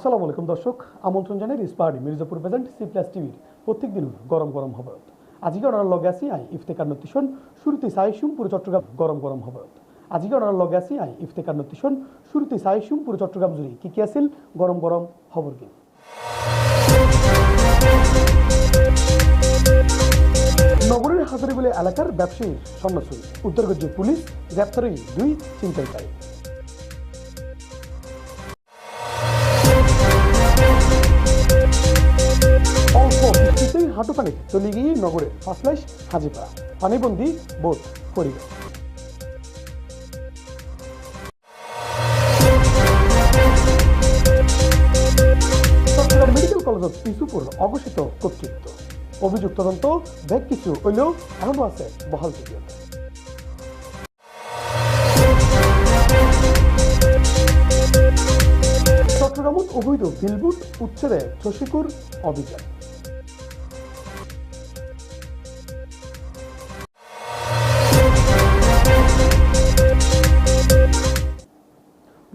আসসালামু আলাইকুম দর্শক, আমন্ত্রণ জানাই রিসপার্টি মির্জাপুর প্রেজেন্ট সি প্লাস টিভির প্রত্যেক দিন গরম গরম খবরত আজকে ওনার লগে আছি আই ইফতেকার নতিশন শুরুতে সাইসুম পুরো চট্টগ্রাম গরম গরম খবরত আজকে ওনার লগে আছি আই ইফতেকার নতিশন শুরুতে সাইসুম পুরো চট্টগ্রাম জুড়ে কি কি আছিল গরম গরম খবর কি? নগরীর হাজারিগুলি এলাকার ব্যবসায়ী সন্ন্যাসী উত্তরগঞ্জ পুলিশ, গ্রেপ্তারি দুই ছিনতাইকারী পানিতে চলে গিয়ে নগরের ফাসলাইশ হাজিপাড়া পানিবন্দি বোধ চট্টগ্রাম মেডিকেল কলেজত ইস্যুপুর অঘোষিত কর্তৃত্ব। অভিযোগ তদন্ত ব্যাগ কিছু হইলেও এখনও আছে বহাল তবিয়ত চট্টগ্রামত অবৈধ বিলবুট উচ্ছেদে শশীকুর অভিযান।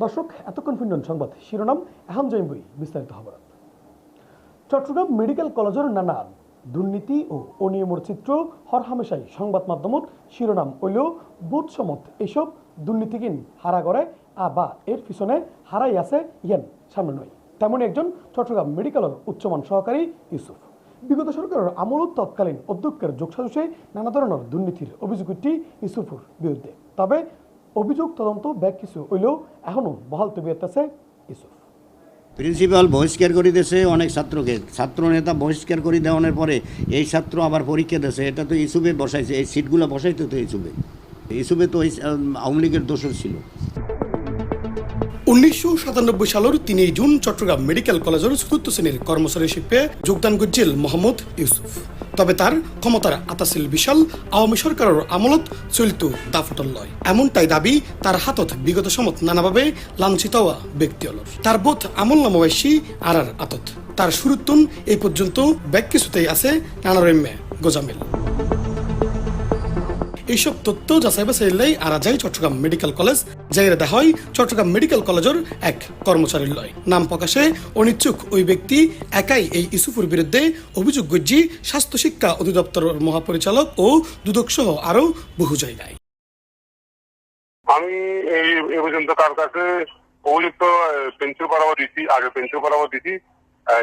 দর্শক এতক্ষণ শুনলেন সংবাদ। শিরোনাম এখন জয়ম্বই বিস্তারিত খবর চট্টগ্রাম মেডিকেল কলেজের নানা দুর্নীতি ও অনিয়মের চিত্র হরহামেশাই সংবাদ মাধ্যমত শিরোনাম হইলেও বোধ সমত এইসব দুর্নীতিহীন হারা করে আ বা এর পিছনে হারাই আছে ইয়ান সামনে নয়। তেমনই একজন চট্টগ্রাম মেডিকেলের উচ্চমান সহকারী ইউসুফ। বিগত সরকারের আমলত তৎকালীন অধ্যক্ষের যোগসাজসে নানা ধরনের দুর্নীতির অভিযোগটি ইউসুফুর বিরুদ্ধে। তবে অভিযোগ তদন্ত ব্যাগ কিছু হইলেও এখনও বহাল তবিয়ত আছে ইউসুফ। প্রিন্সিপাল বহিষ্কার করে দিয়েছে অনেক ছাত্রকে। ছাত্র নেতা বহিষ্কার করে দেওয়ানোর পরে এই ছাত্র আবার পরীক্ষা দিয়েছে। এটা তো ইসুবে বসাইছে এই সিটগুলো বসাইতো তো ইসুবে ইসুবে তো আওয়ামী লীগের দোষর ছিল। উনিশশো সাতানব্বই সালের তিনই জুন চট্টগ্রাম মেডিকেল কলেজের চতুর্থ শ্রেণির কর্মচারী শিল্পে যোগদান করছিল মোহাম্মদ ইউসুফ। তবে তার ক্ষমতার আতাসিল বিশাল আওয়ামী সরকারের আমলত চলিত দাফটল লয়। এমনটাই দাবি তার হাতত বিগত সমত নানাভাবে লাঞ্ছিত হওয়া ব্যক্তি হল তার বোধ আমল নামবাসী আর আর আতত। তার শুরুত্তুন এই পর্যন্ত ব্যাগ কিছুতেই আছে নানা রম্যে গোজামিল। এইসব তথ্য যাচাই বাছাইলাই আরা যায় চট্টগ্রাম মেডিকেল কলেজ যাইরা দেখা হয়। চট্টগ্রাম মেডিকেল কলেজের এক কর্মচারীর লয়। নাম প্রকাশে অনিচ্ছুক ওই ব্যক্তি একাই এই ইস্যুফুর বিরুদ্ধে অভিযোগ গজ্জি স্বাস্থ্য শিক্ষা অধিদপ্তরের মহাপরিচালক ও দুদক সহ আরও বহু জায়গায়। আমি এই এ পর্যন্ত তার কাছে উপযুক্ত পেন্সিল বরাবর দিছি, আগে পেন্সিল বরাবর দিছি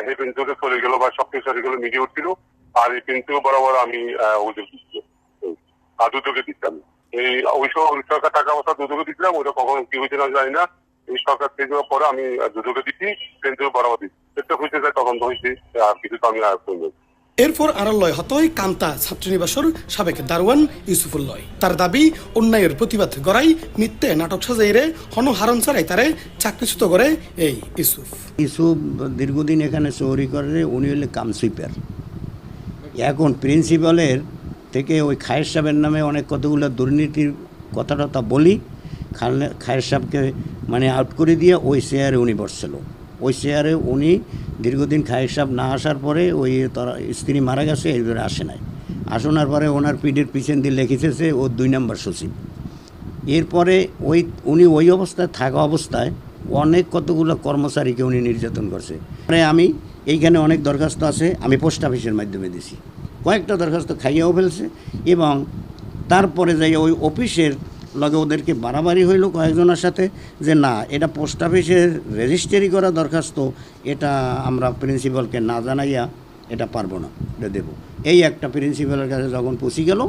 সেই পেন্সিলটা চলে গেল বা সব কিছু চলে গেল মিডিয়ে উঠছিল। আর এই পেন্সিল বরাবর আমি অভিযোগ দিচ্ছি আর দুটোকে দিচ্ছিলাম এই অবশ্য সরকার টাকা পয়সা দুটোকে দিচ্ছিলাম ওটা কখন কি হয়েছে না জানি না। এই সরকার থেকে যাওয়ার পরে আমি দুটোকে দিচ্ছি পেন্সিল বরাবর দিচ্ছি সেটা হয়েছে যায় তখন তো হয়েছে আর কিছু তো আমি আর করব এরপর আরও লয় হতই কান্তা ছাত্রীনিবাসর সাবেক দারওয়ান ইউসুফুল লয় তার দাবি অন্যায়ের প্রতিবাদ গড়াই মিথ্যে নাটক সাজাইরে হন হারন ছাড়াই তারে চাকরিচ্যুত করে এই ইউসুফ। ইসুব দীর্ঘদিন এখানে চৌরি করে উনি হলে কাম সুইপার। এখন প্রিন্সিপালের থেকে ওই খায়ের সাহেবের নামে অনেক কতগুলো দুর্নীতির কথা টথা বলি খায়ের সাহেবকে মানে আউট করে দিয়ে ওই চেয়ারে উনি বসছিল। ওই চেয়ারে উনি দীর্ঘদিন খায়ের সাহেব না আসার পরে ওই তার স্ত্রী মারা গেছে, এই ধরে আসে নাই। আসনার পরে ওনার পিঠের পিছন দিয়ে লিখেছে ও দুই নম্বর সচিব। এরপরে ওই, উনি ওই অবস্থায় থাকা অবস্থায় অনেক কতগুলো কর্মচারীকে উনি নির্যাতন করছে। আমি এইখানে অনেক দরখাস্ত আছে, আমি পোস্ট অফিসের মাধ্যমে দিছি। কয়েকটা দরখাস্ত খাইয়াও ফেলছে এবং তারপরে যাই ওই অফিসের লগে ওদেরকে বাড়াবাড়ি হইল কয়েকজনের সাথে যে না, এটা পোস্ট অফিসের রেজিস্ট্রি করা দরখাস্ত, এটা আমরা প্রিন্সিপালকে না জানাইয়া এটা পারব না, এটা দেবো। এই একটা প্রিন্সিপালের কাছে যখন পৌঁছে গেল,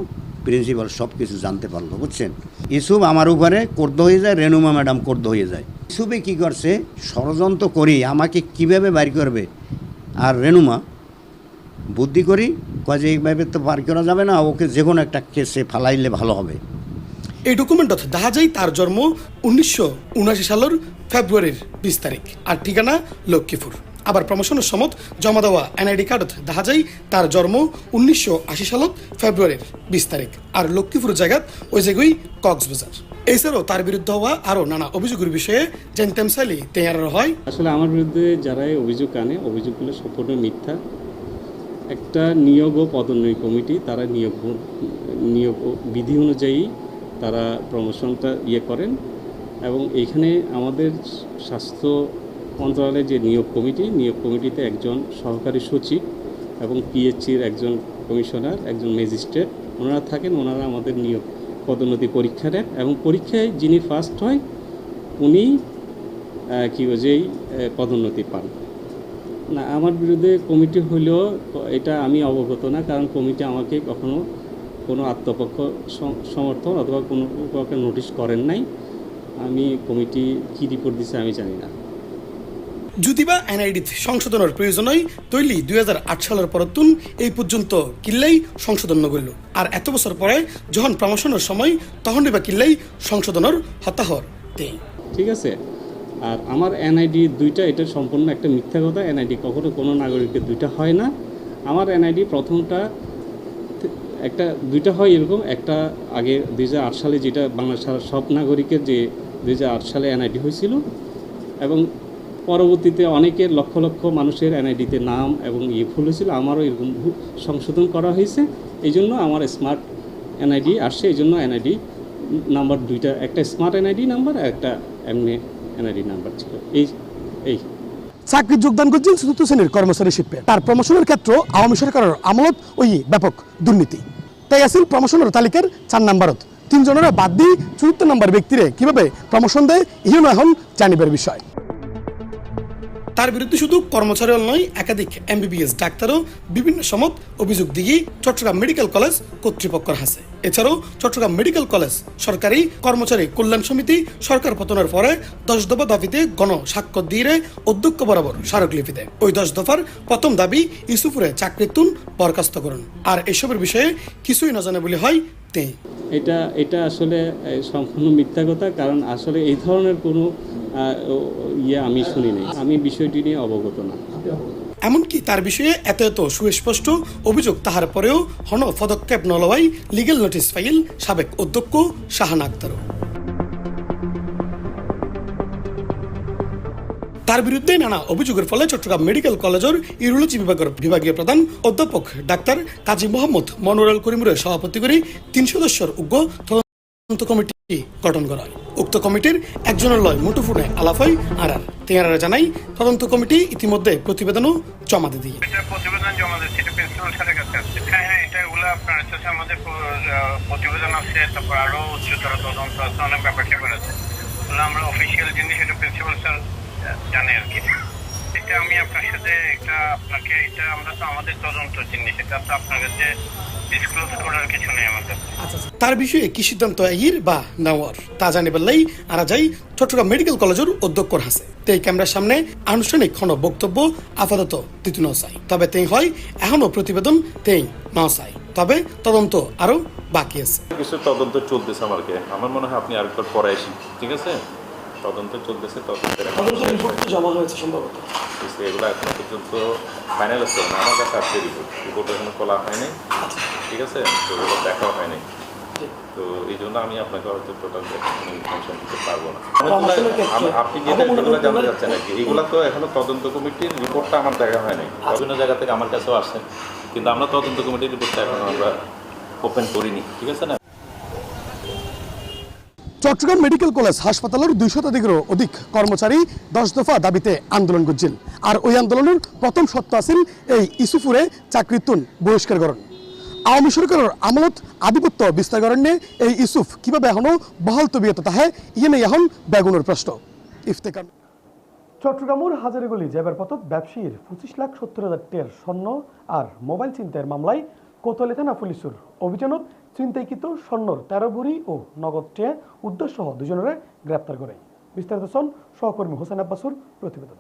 প্রিন্সিপাল সব কিছু জানতে পারল, বুঝছেন? ইসুফ আমার উপরে কোর্দ হয়ে যায় রেনুমা ম্যাডাম কোর্দ হয়ে যায়। ইসুফে কী করছে, ষড়যন্ত্র করি আমাকে কীভাবে বাইর করবে? আর রেনুমা বুদ্ধি করি কয় যে এইভাবে তো বার করা যাবে না ওকে যে কোনো একটা কেসে ফালাইলে ভালো হবে। এই ডকুমেন্টত দেখা যায় তার জন্ম উনিশশো উনাশি সালের ফেব্রুয়ারির বিশ তারিখ। আর ঠিকানা লক্ষ্মীপুর। আবার প্রমোশনের সমত জমা দেওয়া এনআইডি কার্ডত দেখা যায় তার জন্ম উনিশশো আশি সালত ফেব্রুয়ারির বিশ তারিখ। আর লক্ষ্মীপুর জায়গাত ওই জায়গায় কক্সবাজার। এছাড়াও তার বিরুদ্ধে হওয়া আরও নানা অভিযোগের বিষয়ে জানতাম সালি তেয়ার হয়। আসলে আমার বিরুদ্ধে যারাই অভিযোগ আনে অভিযোগগুলো সম্পূর্ণ মিথ্যা। একটা নিয়োগ ও পদোন্নয়ন কমিটি, তারা নিয়োগ নিয়োগ বিধি অনুযায়ী তারা প্রমোশনটা ইয়ে করেন এবং এইখানে আমাদের স্বাস্থ্য মন্ত্রণালয়ের যে নিয়োগ কমিটি, নিয়োগ কমিটিতে একজন সহকারী সচিব এবং পিএইচসির একজন কমিশনার, একজন ম্যাজিস্ট্রেট, ওনারা থাকেন, ওনারা আমাদের নিয়োগ পদোন্নতি পরীক্ষা নেন এবং পরীক্ষায় যিনি ফার্স্ট হয়, উনি কি যেই পদোন্নতি পান। না আমার বিরুদ্ধে কমিটি হইলেও এটা আমি অবগত না কারণ কমিটি আমাকে কখনো কোনো আত্মপক্ষ সমর্থন অথবা কোনো প্রকার নোটিশ করেন নাই। আমি কমিটি কী রিপোর্ট দিছে আমি জানি না। যদিবা এনআইডিত সংশোধনের প্রয়োজন হয় তৈলি দুই হাজার আট সালের পর পরতুন এই পর্যন্ত কিল্লাই সংশোধন নগরল আর এত বছর পরে যখন প্রমোশনের সময় তখন বা কিল্লাই সংশোধনের হতাহর ঠিক আছে আর আমার এনআইডি দুইটা, এটা সম্পূর্ণ একটা মিথ্যা কথা। এনআইডি কখনো কোনো নাগরিকের দুইটা হয় না। আমার এনআইডি প্রথমটা একটা, দুইটা হয় এরকম। একটা আগে দুই হাজার আট সালে যেটা বাংলাদেশের সব নাগরিকের যে দু হাজার আট সালে এনআইডি হয়েছিল এবং পরবর্তীতে অনেকের লক্ষ লক্ষ মানুষের এনআইডিতে নাম এবং ইয়ে ভুল হয়েছিল। আমারও এরকম সংশোধন করা হয়েছে। এই জন্য আমার স্মার্ট এনআইডি আসছে। এই জন্য এনআইডি নাম্বার দুইটা, একটা স্মার্ট এনআইডি নাম্বার একটা এমনি এনআইডি নাম্বার ছিল। এই এই। চাকরি যোগদান করছেন চতুর্থ শ্রেণির কর্মচারী শিল্পে। তার প্রমোশনের ক্ষেত্রে আওয়ামী সরকারের আমলত ওই ব্যাপক দুর্নীতি। তাই আসিল প্রমোশনের তালিকার চার নাম্বারত তিনজনের বাদ দিয়ে চতুর্থ নাম্বার ব্যক্তিরে কীভাবে প্রমোশন দেয় ইহন এখন জানিবার বিষয়। তার বিরুদ্ধে শুধু কর্মচারী নয়, একাধিক এমবিবিএস ডাক্তারও বিভিন্ন সমত অভিযোগ দিয়ে চট্টগ্রাম মেডিকেল কলেজ কর্তৃপক্ষের হাসে। এছাড়াও চট্টগ্রাম মেডিকেল কলেজ সরকারি কর্মচারী কল্যাণ সমিতি সরকার পতনের পরে দশ দফা দাবিতে গণ স্বাক্ষর দিয়ে অধ্যক্ষ বরাবর স্মারকলিপি দেয় ওই দশ দফার প্রথম দাবি ইউসুফুরে চাকরিতুন বরখাস্ত করুন। আর এসবের বিষয়ে কিছুই না জানে বলে হয় তেই এটা এটা আসলে সম্পূর্ণ মিথ্যা কথা কারণ আসলে এই ধরনের কোনো ইয়ে আমি শুনি নাই। আমি বিষয়টি নিয়ে অবগত না। এমনকি তার বিষয়ে এত এত সুস্পষ্ট অভিযোগ তাহার পরেও হন পদক্ষেপ নলওয়াই লিগেল নোটিস ফাইল সাবেক অধ্যক্ষ শাহানা আক্তারও। তার বিরুদ্ধে নানা অভিযোগের ফলে চট্টগ্রাম মেডিকেল কলেজের ইউরোলজি বিভাগের বিভাগীয় প্রধান অধ্যাপক ডাক্তার কাজী মোহাম্মদ মনোয়াল করিমুরের সভাপতি করে তিন সদস্যের উগ্র তদন্ত কমিটি গঠন করা হয়। উক্ত কমিটির একজনের লয় মুঠোফোনে আলাপ হয় আর আর তেয়ারা জানাই তদন্ত কমিটি ইতিমধ্যে প্রতিবেদনও জমা দিয়ে দিয়ে প্রতিবেদন জমা দিচ্ছে এটা প্রিন্সিপাল স্যারের কাছে আছে হ্যাঁ হ্যাঁ এটা এগুলো আপনার হচ্ছে আমাদের প্রতিবেদন আছে তারপর আরও উচ্চতর তদন্ত আছে অনেক ব্যাপার আছে। আমরা অফিসিয়াল জিনিস এটা প্রিন্সিপাল স্যার জানে আর কি এটা আমি আপনার সাথে এটা আপনাকে এটা আমরা তো আমাদের তদন্ত জিনিস এটা তো আপনার কাছে ডিসক্লোজ করার কিছু নেই আমাদের তার বিষয়ে কি সিদ্ধান্ত এগির বা নেওয়ার? তা জানিবার লাই আরা যাই চট্টগ্রাম মেডিকেল কলেজের অধ্যক্ষর হাসে তেই ক্যামেরার সামনে আনুষ্ঠানিক কোন বক্তব্য আপাতত দিতে ন চাই তবে তেই হয় এখনও প্রতিবেদন তেই নাও চাই তবে তদন্ত আরও বাকি আছে। কিছু তদন্ত চলতেছে আমার কে আমার মনে হয় আপনি আরেকবার পরে আসেন ঠিক আছে? তদন্ত চলতেছে তদন্তের এখন জমা হয়েছে সম্ভবত। কিছু এগুলো এখনও পর্যন্ত ফাইনাল আছে না আমার কাছে আসছে রিপোর্ট রিপোর্ট এখনও খোলা হয়নি। ঠিক আছে? তো এগুলো দেখাও হয়নি। তো এই জন্য আমি আপনাকে হয়তো টোটাল ইনফরমেশন দিতে পারব না। আপনি যেটা এগুলো জানতে চাচ্ছেন আর কি এগুলো তো এখনও তদন্ত কমিটির রিপোর্টটা আমার দেখা হয়নি। বিভিন্ন জায়গা থেকে আমার কাছেও আসছে কিন্তু আমরা তদন্ত কমিটির রিপোর্টটা এখনও আমরা ওপেন করিনি। ঠিক আছে না? চট্টগ্রাম মেডিকেল কলেজ হাসপাতালের দুই শতাধিকেরও অধিক কর্মচারী দশ দফা দাবিতে আন্দোলন করছিল। আর ওই আন্দোলনের প্রথম সত্য আছিল এই ইসুফুরে চাকরিতুন বহিষ্কারকরণ আওয়ামী সরকারের আমলত আধিপত্য বিস্তারকরণ নিয়ে এই ইসুফ কীভাবে এখনও বহাল তবিয়ত তাহে ইয়ে নেই এখন বেগুনের প্রশ্ন। ইফতেকার চট্টগ্রামের হাজারিগুলি জেবের পথত ব্যবসায়ীর পঁচিশ লাখ সত্তর হাজার টের স্বর্ণ আর মোবাইল চিন্তায়ের মামলায় কোতোয়ালি থানা পুলিশের অভিযানত চিন্তাইকৃত স্বর্ণর তেরো ভরি ও নগদ ট্রে উদ্দেশ্য সহ দুজনের গ্রেপ্তার করে। বিস্তারিত সন সহকর্মী হোসেন আব্বাসুর প্রতিবেদন।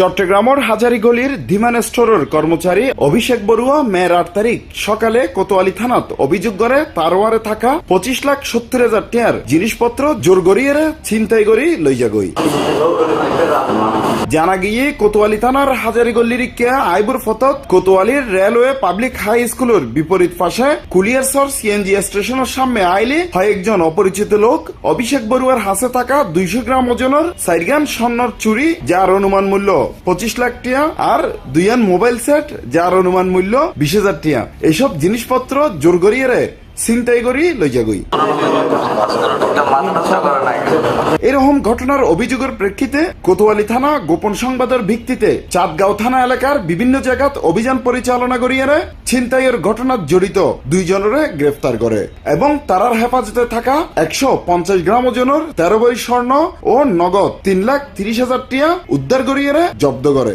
চট্টগ্রামের হাজারিগলির ধীমান স্টোরের কর্মচারী অভিষেক বড়ুয়া মেয়ের আট তারিখ সকালে কোতোয়ালি থানাত অভিযোগ করে তারওয়ারে থাকা পঁচিশ লাখ সত্তর হাজার টিয়ার জিনিসপত্র জোর গড়িয়ে ছিনতাই করি লইয়া গই। জানা গিয়ে কোতোয়ালি থানার হাজারিগল্লির কে আইবুর ফতত কোতোয়ালির রেলওয়ে পাবলিক হাই স্কুলের বিপরীত পাশে কুলিয়ারসর সিএনজি স্টেশনের সামনে আইলে হয় একজন অপরিচিত লোক। অভিষেক বড়ুয়ার হাসে থাকা দুইশো গ্রাম ওজনের সাইরগান স্বর্ণর চুরি, যার অনুমান মূল্য পঁচিশ লাখ টিয়া আর দুইয়ান মোবাইল সেট, যার অনুমান মূল্য বিশ হাজার টিয়া। এসব জিনিসপত্র জোর গড়িয়ে ছিনতাই করি লইজা গই এরকম ঘটনার অভিযোগের প্রেক্ষিতে কোতোয়ালি থানা গোপন সংবাদের ভিত্তিতে চাঁদগাঁও থানা এলাকার বিভিন্ন জায়গাত অভিযান পরিচালনা করিয়ারে ছিনতাইয়ের ঘটনার জড়িত দুইজনের গ্রেফতার করে এবং তারার হেফাজতে থাকা একশো পঞ্চাশ গ্রাম ওজনের তেরো বই স্বর্ণ ও নগদ তিন লাখ তিরিশ হাজার টিয়া উদ্ধার করিয়ারে জব্দ করে।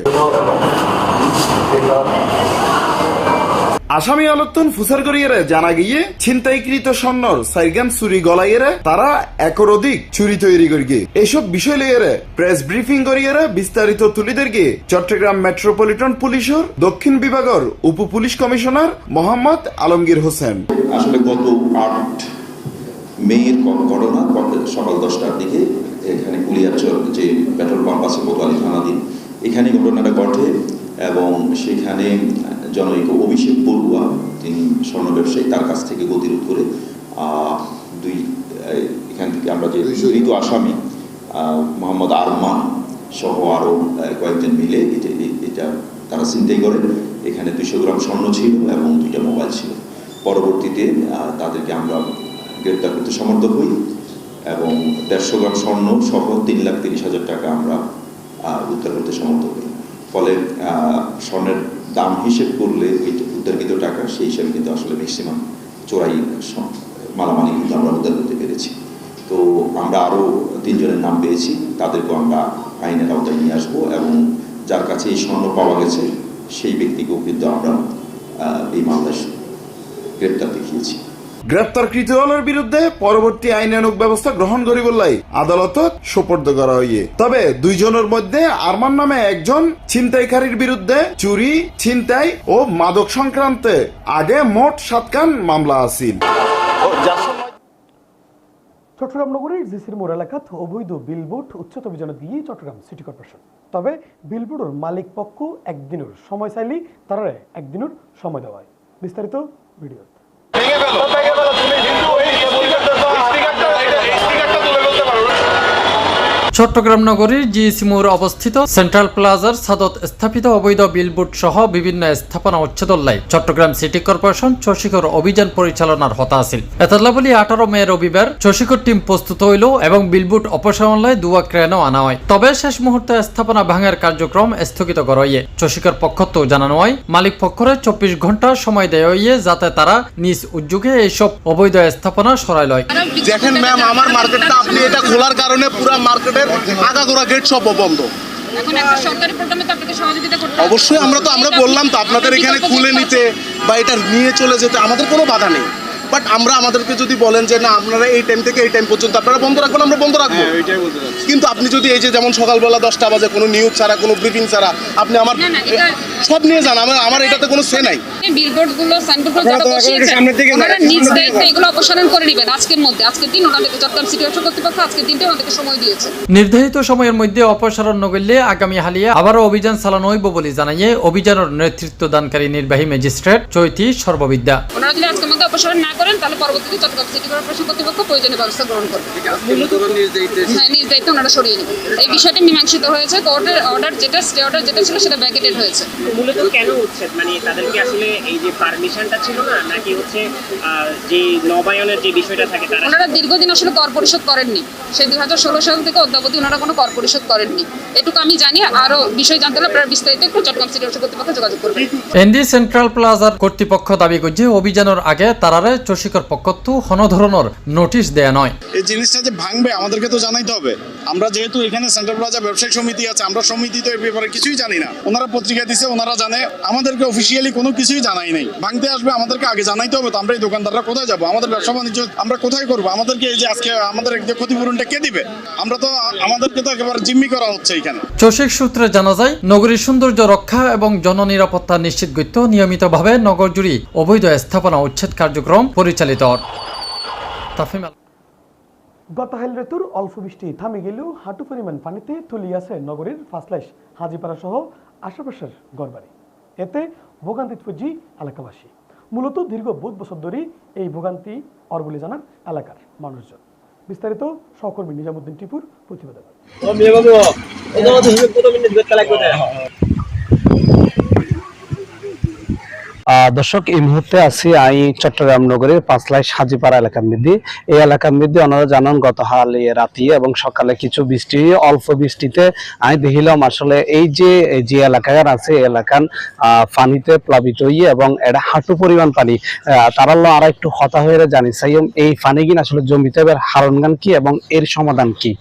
আসামি আলোত্তন ফুসার করিয়ারে জানা গিয়ে ছিনতাইকৃত স্বর্ণর সাইগান চুরি গলাইয়েরে তারা একর অধিক চুরি তৈরি করি এসব বিষয় লইয়ারে প্রেস ব্রিফিং করিয়ারে বিস্তারিত তুলিদের গিয়ে চট্টগ্রাম মেট্রোপলিটন পুলিশের দক্ষিণ বিভাগের উপ পুলিশ কমিশনার মোহাম্মদ আলমগীর হোসেন। আসলে গত আট মেয়ের ঘটনা সকাল দশটার দিকে এখানে কুলিয়াচর যে পেট্রোল পাম্প আছে কোতোয়ালি থানাধীন এখানে ঘটনাটা ঘটে। এবং সেখানে জনৈক অভিষেক বড়ুয়া তিনি স্বর্ণ ব্যবসায়ী তার কাছ থেকে গতিরোধ করে দুই এখান থেকে আমরা যে ধৃত আসামি মোহাম্মদ আরমান সহ আরও কয়েকজন মিলে এটা এটা তারা চিন্তাই করে এখানে দুশো গ্রাম স্বর্ণ ছিল এবং দুইটা মোবাইল ছিল। পরবর্তীতে তাদেরকে আমরা গ্রেপ্তার করতে সমর্থ হই এবং দেড়শো গ্রাম স্বর্ণ সহ তিন লাখ তিরিশ হাজার টাকা আমরা উদ্ধার করতে সমর্থ হই। ফলে স্বর্ণের দাম হিসেব করলে উদ্ধারকৃত টাকা, সেই হিসাবে কিন্তু আসলে ম্যাক্সিমাম চোরাই মালামালি কিন্তু আমরা উদ্ধার করতে পেরেছি। তো আমরা আরও তিনজনের নাম পেয়েছি, তাদেরকেও আমরা আইনের আওতায় নিয়ে আসব এবং যার কাছে এই স্বর্ণ পাওয়া গেছে, সেই ব্যক্তিকেও কিন্তু আমরা এই মামলায় গ্রেপ্তার দেখিয়েছি। গ্রেপ্তারকৃত হলের বিরুদ্ধে পরবর্তী আইনানুক ব্যবস্থা গ্রহণ করি বললাই আদালতত সোপর্দ করা হইয়ে তবে দুইজনের মধ্যে আরমান নামে একজন ছিনতাইকারীর বিরুদ্ধে চুরি ছিনতাই ও মাদক সংক্রান্তে আগে মোট সাতখান মামলা আছিল। চট্টগ্রাম নগরীর জিসির মোড় এলাকাত অবৈধ বিলবোর্ড উচ্চত অভিযানে দিয়ে চট্টগ্রাম সিটি কর্পোরেশন। তবে বিলবোর্ডের মালিক পক্ষ একদিনের সময় চাইলেই তারা একদিনের সময় দেওয়ায়। বিস্তারিত ভিডিও केवल हिंदू ही। চট্টগ্রাম নগরীর জিএসি মোড় অবস্থিত সেন্ট্রাল প্লাজার সাদত স্থাপিত অবৈধ বিলবোর্ড সহ বিভিন্ন স্থাপনা উচ্ছেদল্লাই চট্টগ্রাম সিটি কর্পোরেশন চশিকর অভিযান পরিচালনার হতা আছিল এতলাবলি আঠারো মে রবিবার চশিকর টিম প্রস্তুত হইল এবং বিলবোর্ড অপসারণলায় দুয়া ক্রেনও আনা হয়। তবে শেষ মুহূর্তে স্থাপনা ভাঙার কার্যক্রম স্থগিত করা হইয়ে চশিকর তো জানানো হয়, মালিক পক্ষরে চব্বিশ ঘণ্টা সময় দেয় হইয়ে যাতে তারা নিজ উদ্যোগে এইসব অবৈধ স্থাপনা সরাই লয়। দেখেন ম্যাম, আমার মার্কেটটা আপনি এটা খোলার কারণে পুরো মার্কেটের আগাগোড়া গেট সব বন্ধ। অবশ্যই আমরা তো আমরা বললাম তো আপনাদের এখানে খুলে নিতে বা এটা নিয়ে চলে যেতে আমাদের কোনো বাধা নেই। বাট আমরা আমাদেরকে যদি বলেন যে না আপনারা এই টাইম থেকে এই টাইম পর্যন্ত আপনারা বন্ধ রাখবেন আমরা বন্ধ রাখব। কিন্তু আপনি যদি এই যে যেমন সকালবেলা দশটা বাজে কোনো নিউজ ছাড়া কোনো ব্রিফিং ছাড়া আপনি আমার না, না, সব নিয়ে যান আমার আমার এটাতে কোনো সে নাই। বিলবোর্ডগুলো সাইনবোর্ডগুলো যারা বসিয়েছেন ওনারা নিজ দায়িত্বে এগুলো অপসারণ করে নেবেন আজকের মধ্যে। আজকের দিন ওনাদেরকে চট্টগ্রাম সিটি কর্তৃপক্ষ আজকের দিনটা ওনাদেরকে সময় দিয়েছে। নির্ধারিত সময়ের মধ্যে অপসারণ নগরলে আগামী হালিয়া আবারও অভিযান চালানো হইব বলে জানাইয়ে অভিযানের নেতৃত্ব দানকারী নির্বাহী ম্যাজিস্ট্রেট চৈতি সর্ববিদ্যা। ওনারা যদি আজকের মধ্যে অপসারণ না করেন তাহলে পরবর্তীতে চট্টগ্রাম সিটি কর্পোরেশন কর্তৃপক্ষ প্রয়োজনীয় ব্যবস্থা গ্রহণ করবে। হ্যাঁ নিজ দায়িত্ব ওনারা সরিয়ে নেবেন। এই বিষয়টি মীমাংসিত হয়েছে কোর্টের অর্ডার যেটা স্টে অর্ডার যেটা ছিল সেটা ব্যাকেটেড হয়েছে। মূলত কেন উচ্ছেদ মানে তাদেরকে আসলে এই যে পারমিশনটা ছিল না নাকি হচ্ছে যে নবায়নের যে বিষয়টা থাকে তারা ওনারা দীর্ঘদিন আসলে কর পরিশোধ করেননি। সেই দুই হাজার ষোলো সাল থেকে অদ্যাবধি ওনারা কোনো কর পরিশোধ করেননি। এটুকু আমি জানি আরও বিষয় জানতে হলে আপনারা বিস্তারিত একটু চট্টগ্রাম সিটি কর্তৃপক্ষ যোগাযোগ করবেন। এনডি সেন্ট্রাল প্লাজার কর্তৃপক্ষ দাবি করছে অভিযানের আগে তারারে চশিকর পক্ষত্তু হন ধরনের নোটিশ দেয়া নয়। এই জিনিসটা যে ভাঙবে আমাদেরকে তো জানাইতে হবে। আমরা যেহেতু এখানে সেন্ট্রাল প্লাজা ব্যবসায়িক সমিতি আছে আমরা সমিতি তো এর ব্যাপারে কিছুই জানি না। ওনারা পত্রিকা দিছে ওনারা জানে আমাদেরকে অফিসিয়ালি কোনো কিছুই জানাই নাই। ভাঙতে আসবে আমাদেরকে আগে জানাইতে হবে তো আমরা এই দোকানদাররা কোথায় যাব? আমাদের ব্যবসা বাণিজ্য আমরা কোথায় করব? আমাদেরকে এই যে আজকে আমাদের এই যে ক্ষতিপূরণটা কে দিবে? আমরা তো আমাদেরকে তো একেবারে জিম্মি করা হচ্ছে এখানে। চশিক সূত্রে জানা যায় নগরীর সৌন্দর্য রক্ষা এবং জননিরাপত্তা নিশ্চিত করতে নিয়মিতভাবে নগর জুড়ে অবৈধ স্থাপনা উচ্ছেদ কার্যক্রম পরিচালিত। তাফিম আল- গতকাল ঋতুর অল্প বৃষ্টি থামে গেলেও হাঁটু পরিমাণ পানিতে তলিয়াছে নগরীর ফাসলাইশ হাজিপাড়া সহ আশেপাশের গড়বাড়ি এতে ভোগান্তি ফুজি এলাকাবাসী। মূলত দীর্ঘ বহুত বছর ধরেই এই ভোগান্তি অর বলে জানান এলাকার মানুষজন। বিস্তারিত সহকর্মী নিজামুদ্দিন টিপুর প্রতিবেদন। দর্শক এই মুহূর্তে আছি আমি চট্টগ্রাম নগরীর পাঁচলাই সাজিপাড়া এলাকার মধ্যে। এই এলাকার মধ্যে ওনারা জানান গত হালে রাতি এবং সকালে কিছু বৃষ্টি অল্প বৃষ্টিতে আমি দেখিলাম আসলে এই যে এই যে এলাকার আছে এই এলাকান আহ, পানিতে প্লাবিত হইয়ে এবং এটা হাঁটু পরিমাণ পানি তারাল্লো আর একটু হতা হয়ে জানি চাই এই পানি কিন আসলে জমিতে এবার হারণ গান কি এবং এর সমাধান কি?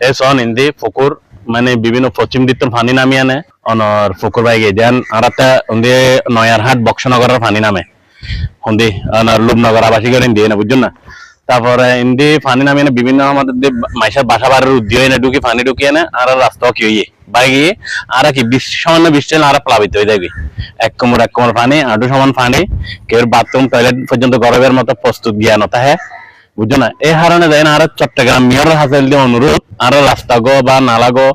এই সন ইন্দি ফুকুর মানে বিভিন্ন পশ্চিম দিকর পানি নামি আনে। অনর ফুকুর বাই গে দেন আরাতে উন্দি নয়ার হাট বক্সনগরের পানি নামে। হুন্দি অনর লুবনগর আবাসী আবাসিক ইন্দি না, বুঝছেন না? তারপরে ইন্দি পানি নামি এনে বিভিন্ন আমাদের মাইসের বাসা বাড়ির উদ্যোগ এনে ঢুকি পানি ঢুকি এনে আর রাস্তাও কি হইয়ে। বাই গিয়ে আর কি সামান্য বৃষ্টি আর প্লাবিত হয়ে যাবে এক কোমর এক কোমর পানি আঁটু সমান পানি কেউ বাথরুম, টয়লেট পর্যন্ত গরমের মতো প্রস্তুত জ্ঞান হ্যাঁ বুঝছ না? এই কারণে দেয় না আর চট্টগ্রাম, মেয়র হাসেল দিয়ে অনুরোধ আর রাস্তা গো বা নালা গো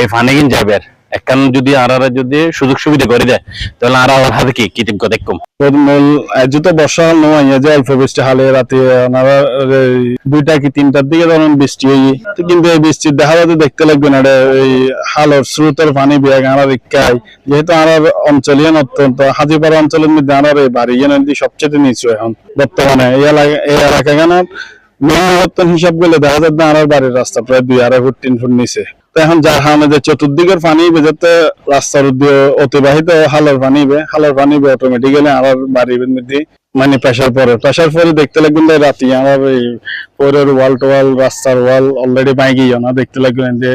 এই ফানে যাবে একখান যদি আর যদি সুযোগ সুবিধা করে দেয়, তাহলে আর ওর হাতে কি দেখুম মূল বর্ষা নয় যে অল্প বৃষ্টি রাতে দুইটা কি তিনটার দিকে যখন বৃষ্টি তো কিন্তু এই দেখা দেখতে লাগবে না এই স্রোতের পানি ইকাই যেহেতু আমার অত্যন্ত, হাজিপাড়া অঞ্চলের মধ্যে আমার এই বাড়ি এনে সবচেয়ে নিচু এখন বর্তমানে। এই এলাকা এই এলাকা গানার হিসাব করলে দেখা যাবে আমার বাড়ির রাস্তা প্রায় দুই আড়াই ফুট, তিন ফুট নিচে। এখন যার যে চতুর্দিকের পানি বেজাতে রাস্তার অতিবাহিত, হালের পানি বে, হালের পানি বে অটোমেটিক্যালি আমার বাড়ির মধ্যে মানে প্রেশার পরে প্রেশার পরে দেখতে লাগবেন রাতি আমার এই পরের ওয়াল টোয়াল রাস্তার ওয়াল অলরেডি বাইকি না। দেখতে লাগবেন যে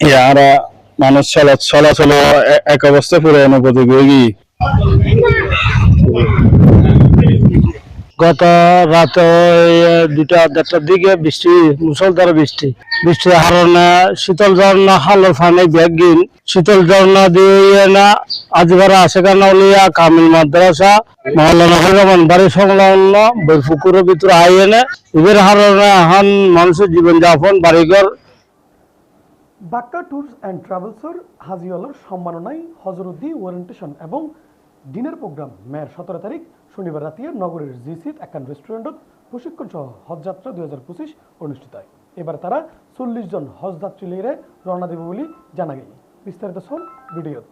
ইয়ারা মানুষ চলা চলাচল এক অবস্থায় পুরো অনুপযোগী গত রাতে দুটা দেড়টার দিকে বৃষ্টি, মুসলধারে বৃষ্টি। বৃষ্টির হারণে শীতল ঝর্ণা হালো ফানে ব্যাগ গিন শীতল ঝর্ণা দিয়ে না আজগারা আশেখানা উলিয়া কামিল মাদ্রাসা, মহল্লা রহমান, বাড়ি সংলগ্ন ভিতরে এদের হারণে এখন মানুষের জীবনযাপন, বাড়িঘর। বাক্কা ট্যুরস অ্যান্ড ট্রাভেলসের হাজিওয়ালার সম্মাননায় হজরুদ্দি ওরিয়েন্টেশন এবং ডিনার প্রোগ্রাম, মেয়ের সতেরো তারিখ শনিবার রাতে নগরের জিসিত একখান রেস্টুরেন্টত প্রশিক্ষণ সহ হজযাত্রা দুই হাজার পঁচিশ অনুষ্ঠিত হয়। এবার তারা চল্লিশ জন হজযাত্রী লিয়ে রওনা দেবে বলে জানা গেল। বিস্তারিত শোন ভিডিওত।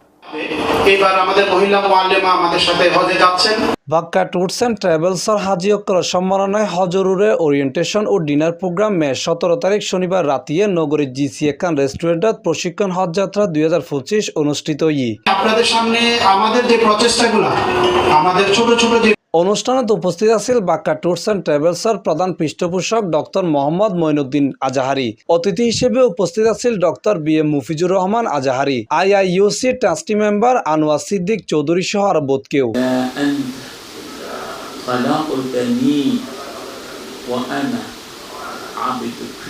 এবার আমাদের মহিলা মোয়াল্লেমা আমাদের সাথে হজে যাচ্ছেন। বাক্কা ট্যুরস অ্যান্ড ট্রাভেলসর হাজি অক্কর সম্মাননায় হজরুরে ওরিয়েন্টেশন ও ডিনার প্রোগ্রাম মে সতেরো তারিখ শনিবার রাতিয়ে নগরীর জিসি একান রেস্টুরেন্টত প্রশিক্ষণ হজযাত্রা দুই হাজার পঁচিশ অনুষ্ঠিত ই আপনাদের সামনে আমাদের যে প্রচেষ্টাগুলো আমাদের ছোট ছোট যে অনুষ্ঠানত উপস্থিত আছিল বাক্কা ট্যুরস অ্যান্ড ট্রাভেলসর প্রধান পৃষ্ঠপোষক ডক্টর মোহাম্মদ মঈনুদ্দিন আজাহারি অতিথি হিসেবে উপস্থিত আছিল doctor B M Mufizur Rahman Azhari IIUC trustee member Anwar Siddique Chowdhury সহ আরো বোধ কেউ خلقتني وأنا عبدك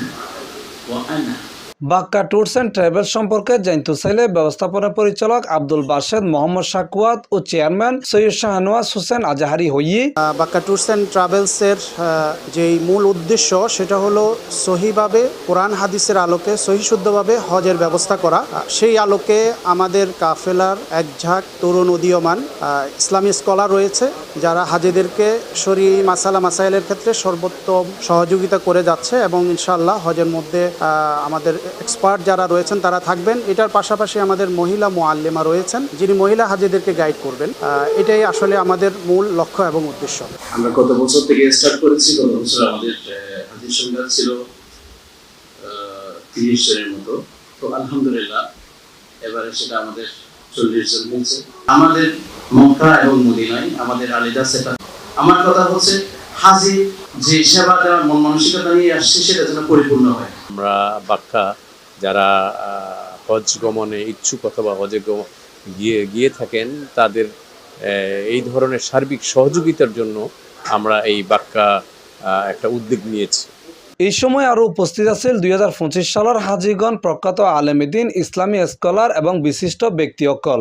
وأنا বাক্কা ট্যুরস অ্যান্ড ট্রাভেলস সম্পর্কে জানতে চাইলে ব্যবস্থাপনা পরিচালক আব্দুল বাসেদ মোহাম্মদ শাকুয়াত ও চেয়ারম্যান সৈয়দ শাহনওয়াজ হোসেন আজাহারি হইয়ে। বাক্কা ট্যুরস অ্যান্ড ট্রাভেলসের যেই মূল উদ্দেশ্য, সেটা হলো সহিভাবে কোরআন হাদিসের আলোকে সহিশুদ্ধভাবে হজের ব্যবস্থা করা। সেই আলোকে আমাদের কাফেলার এক ঝাঁক তরুণ উদীয়মান ইসলামী স্কলার রয়েছে, যারা হাজিদেরকে শরী মাসালা, মাসাইলের ক্ষেত্রে সর্বোত্তম সহযোগিতা করে যাচ্ছে এবং ইনশাল্লাহ হজের মধ্যে আমাদের এক্সপার্ট যারা রয়েছেন, তারা থাকবেন। এটার পাশাপাশি আমাদের মহিলা মোয়াল্লেমা রয়েছেন, যিনি মহিলা হাজিদেরকে গাইড করবেন। এটাই আসলে আমাদের মূল লক্ষ্য এবং উদ্দেশ্য। আমরা গত বছর থেকে স্টার্ট করেছি, গত বছর আমাদের হাজির সংখ্যা ছিল তিরিশ জনের মতো। তো আলহামদুলিল্লাহ, এবারে সেটা আমাদের চল্লিশ জন হয়েছে। আমাদের মক্কা এবং মদিনায় আমাদের আলিদা সেটা আমার কথা হচ্ছে হাজি যে সেবা দেওয়ার মন মানসিকতা নিয়ে আসছে, সেটা যেন পরিপূর্ণ হয়। আমরা বাক্কা যারা হজ গমনে ইচ্ছুক অথবা হজে গিয়ে গিয়ে থাকেন তাদের এই ধরনের সার্বিক সহযোগিতার জন্য আমরা এই বাক্কা একটা উদ্যোগ নিয়েছি। এই সময় আরও উপস্থিত আছিল দুই হাজার পঁচিশ সালের হাজিগণ প্রখ্যাত আলেমিদিন ইসলামী স্কলার এবং বিশিষ্ট ব্যক্তি অকল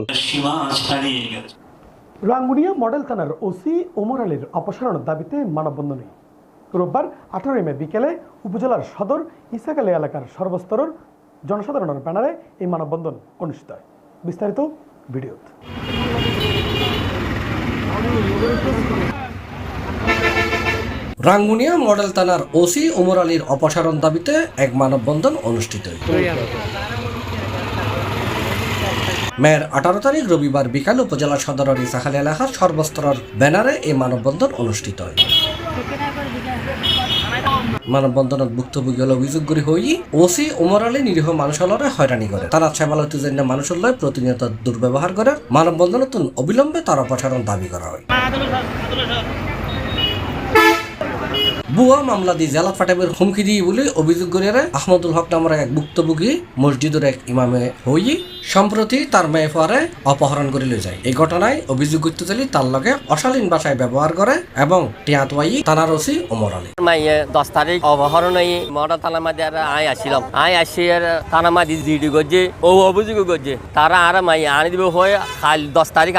রাঙ্গুনিয়া মডেল থানার ওসি ওমর আলীর অপসারণের দাবিতে মানববন্ধনে রোববার আঠারোই মে বিকেলে উপজেলার সদর ইসাকালী এলাকার সর্বস্তরের জনসাধারণের ব্যানারে এই মানববন্ধন অনুষ্ঠিত হয়। বিস্তারিত ভিডিওত রাঙ্গুনিয়া মডেল থানার ওসি ওমর আলীর অপসারণ দাবিতে এক মানববন্ধন অনুষ্ঠিত মেয়ের আঠারো তারিখ রবিবার বিকাল উপজেলা সদরের ইসাখাল এলাকার সর্বস্তরের ব্যানারে এই মানববন্ধন অনুষ্ঠিত হয়। মানববন্ধনত ভুক্তভোগী হলে অভিযোগ করে হই ওসি ওমর আলী নিরীহ মানুষলরে হয়রানি করে তারা সেবালতি জন্য মানুষের লয় প্রতিনিয়ত দুর্ব্যবহার করে মানববন্ধনত অবিলম্বে তারা অপসারণ দাবি করা হয়। বুয়া মামলা দিয়ে জেলা ফাটাবের হুমকি দিয়ে বলে অভিযোগ করে আহমদুল হক নামের এক ভুক্তভোগী মসজিদের এক ইমামে হই সম্প্রতি তার মেয়ে পরে অপহরণ করে লয়ে যায়। এই ঘটনায় অভিযোগ করতে চাইলে তার লগে অশালীন ভাষায় ব্যবহার করে এবং টিয়াতওয়াই থানার ওসি ওমর আলী। মাইয়ে দশ তারিখ অপহরণ হয়ে মডা থানা মাঝে আর আই আসছিলাম আই আসি আর থানা মাঝে জিডি করছে ও অভিযোগ করছে তারা আর মাইয়ে আনি দিব হয়ে কাল দশ তারিখ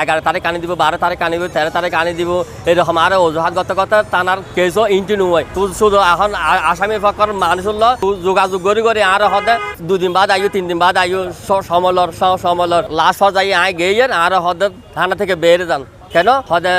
এগারো তারিখ আনি দিব বারো তারিখ আনি দিব তেরো তারিখ আনি দিব এরকম আর অজুহাত গত কথা থানার কেসও ইন্টিনিউ হয় তুই শুধু এখন আসামি পক্ষর মানুষ হল যোগাযোগ করি করে আর হদে দুদিন বাদ আইও তিন দিন বাদ আইও সমলর সমলর লাস্ট যাই আই গিয়ে আর হদে থানা থেকে বেরিয়ে যান। কেন? হদে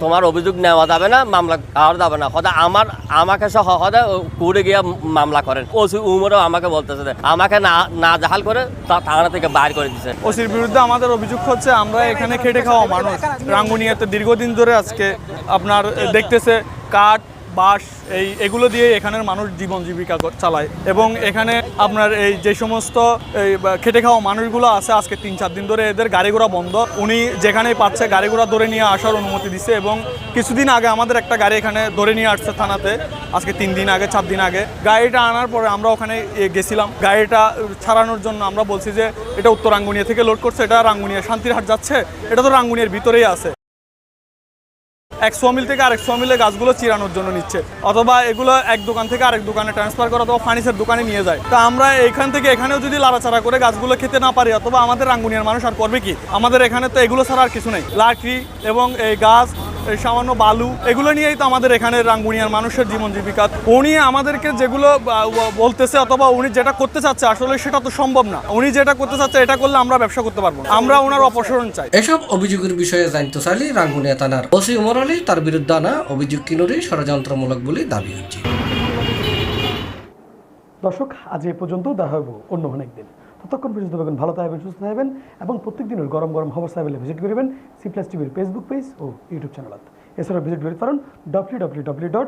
তোমার অভিযোগ নেওয়া যাবে না, মামলা আর যাবে না। হদে আমার আমাকে সহ হদে কুড়ে গিয়ে মামলা করেন। ওসি উমরও আমাকে বলতেছে আমাকে না না জাহাল করে তা থানা থেকে বাইর করে দিচ্ছে ওসির বিরুদ্ধে আমাদের অভিযোগ হচ্ছে, আমরা এখানে খেটে খাওয়া মানুষ। রাঙ্গুনিয়াতে দীর্ঘদিন ধরে আজকে আপনার দেখতেছে কাঠ বাঁশ এই এগুলো দিয়ে এখানের মানুষ জীবন জীবিকা চালায়। এবং এখানে আপনার এই যে সমস্ত, এই খেটে খাওয়া মানুষগুলো আছে আজকে তিন, চার দিন ধরে এদের গাড়ি ঘোড়া বন্ধ। উনি যেখানেই পাচ্ছে গাড়ি ঘোড়া ধরে নিয়ে আসার অনুমতি দিচ্ছে এবং কিছুদিন আগে আমাদের একটা গাড়ি এখানে ধরে নিয়ে আসছে থানাতে, আজকে তিন দিন আগে, চার দিন আগে। গাড়িটা আনার পরে আমরা ওখানে গেছিলাম। গাড়িটা ছাড়ানোর জন্য আমরা বলছি যে, এটা উত্তর রাঙ্গুনিয়া থেকে লোড করছে, এটা রাঙ্গুনিয়া শান্তিরহাট যাচ্ছে, এটা তো রাঙ্গুনিয়ার ভিতরেই আছে। এক সোয়ামিল থেকে আরেক সোমিলে গাছগুলো চিরানোর জন্য নিচ্ছে। অথবা এগুলো এক দোকান থেকে আরেক দোকানে ট্রান্সফার করে অথবা ফার্নিচার দোকানে নিয়ে যায়। তা আমরা এখান থেকে এখানেও যদি লাড়াচাড়া করে গাছগুলো খেতে না পারি, অথবা আমাদের রাঙ্গুনিয়ার মানুষ আর করবে কি? আমাদের এখানে তো এগুলো ছাড়া আর কিছু নেই। লাঠি এবং এই গাছ সামান্য বালু এগুলো নিয়েই তো আমাদের এখানে রাঙ্গুনিয়ার মানুষের জীবন জীবিকা। উনি আমাদেরকে যেগুলো বলতেছে অথবা উনি যেটা করতে চাচ্ছে আসলে সেটা তো সম্ভব না। উনি যেটা করতে চাচ্ছে এটা করলে আমরা ব্যবসা করতে পারব আমরা ওনার অপসারণ চাই। এসব অভিযোগের বিষয়ে জানতে চাইলে রাঙ্গুনিয়া থানার ওসি উমর আলী তার বিরুদ্ধে আনা অভিযোগ কিনুরি ষড়যন্ত্রমূলক বলে দাবি হচ্ছে। দর্শক আজ এই পর্যন্ত দেখা হইব অন্য অনেক দিন। ততক্ষণ পর্যন্ত থাকবেন, ভালো থাকবেন, সুস্থ থাকবেন এবং প্রত্যেক দিনের গরম গরম খবর সাইবেলে ভিজিট করবেন সি প্লাস টিভির ফেসবুক পেজ ও ইউটিউব চ্যানেলত এছাড়াও ভিজিট করতে পারেন ডব্লিউ ডব্লিউ ডব্লিউ ডট